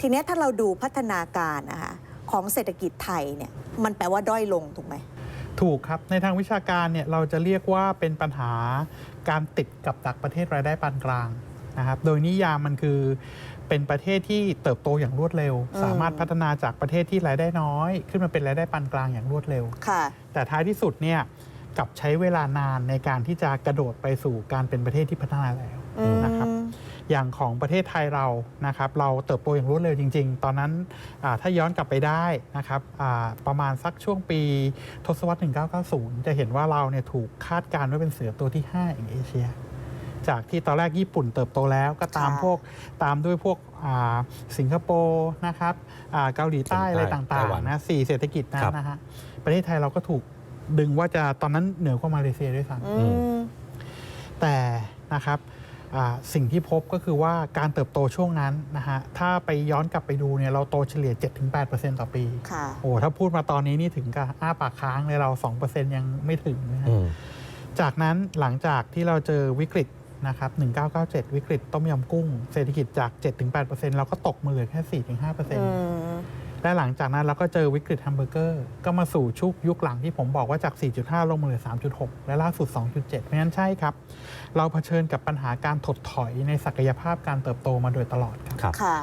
ทีเนี้ยถ้าเราดูพัฒนาการนะคะของเศรษฐกิจไทยเนี่ยมันแปลว่าด้อยลงถูกไหมถูกครับในทางวิชาการเนี่ยเราจะเรียกว่าเป็นปัญหาการติดกับดักประเทศรายได้ปานกลางนะครับโดยนิยามมันคือเป็นประเทศที่เติบโตอย่างรวดเร็วอืมสามารถพัฒนาจากประเทศที่รายได้น้อย ขึ้นมาเป็นรายได้ปานกลางอย่างรวดเร็วค่ะแต่ท้ายที่สุดเนี่ยกลับใช้เวลานานในการที่จะกระโดดไปสู่การเป็นประเทศที่พัฒนาแล้วอืมนะครับ อย่างของประเทศไทยเรานะครับเราเติบโตอย่างรวดเร็วจริง ๆ ตอนนั้นอ่าถ้าย้อนกลับไปได้นะครับอ่าประมาณสักช่วงปีทศวรรษ 1990 จะเห็นว่าเราเนี่ยถูกคาดการณ์ว่าเป็นเสือตัวที่ 5 อย่างเอเชียจากที่ตอนแรกญี่ปุ่นเติบโตแล้วก็ตามค่ะพวกตามด้วยพวกอ่าสิงคโปร์นะครับอ่าเกาหลีใต้อะไรไต้ต่างหวันๆนะสี่เศรษฐกิจนั้ครันบนะฮะประเทศไทยเราก็ถูกดึงว่าจะตอนนั้นเหนือกว่ามาเลเซียด้วยซ้ำอืมแต่นะครับอ่า สิ่งที่พบก็คือว่าการเติบโตช่วงนั้นนะฮะถ้าไปย้อนกลับไปดูเนี่ยเราโตเฉลี่ย 7-8%ต่อปีค่ะโอ้ถ้าพูดมาตอนนี้นี่ถึงกับอ้าปากค้างเลยเรา 2%ยังไม่ถึงนะฮะอืมจากนั้นหลังจากที่เราเจอวิกฤตนะครับ1997 วิกฤตต้มยำกุ้ง เศรษฐกิจจาก 7-8%เราก็ตกมาเหลือแค่ 4-5%อืม และหลังจากนั้นเราก็เจอวิกฤตแฮมเบอร์เกอร์ก็มาสู่ชุกยุคหลังที่ผมบอกว่าจาก 4.5 ลงมาเหลือ 3.6 และล่าสุด 2.7เพราะฉะนั้นใช่ครับ เราเผชิญกับปัญหาการถดถอยในศักยภาพการเติบโตมาโดยตลอดครับครับค่ะ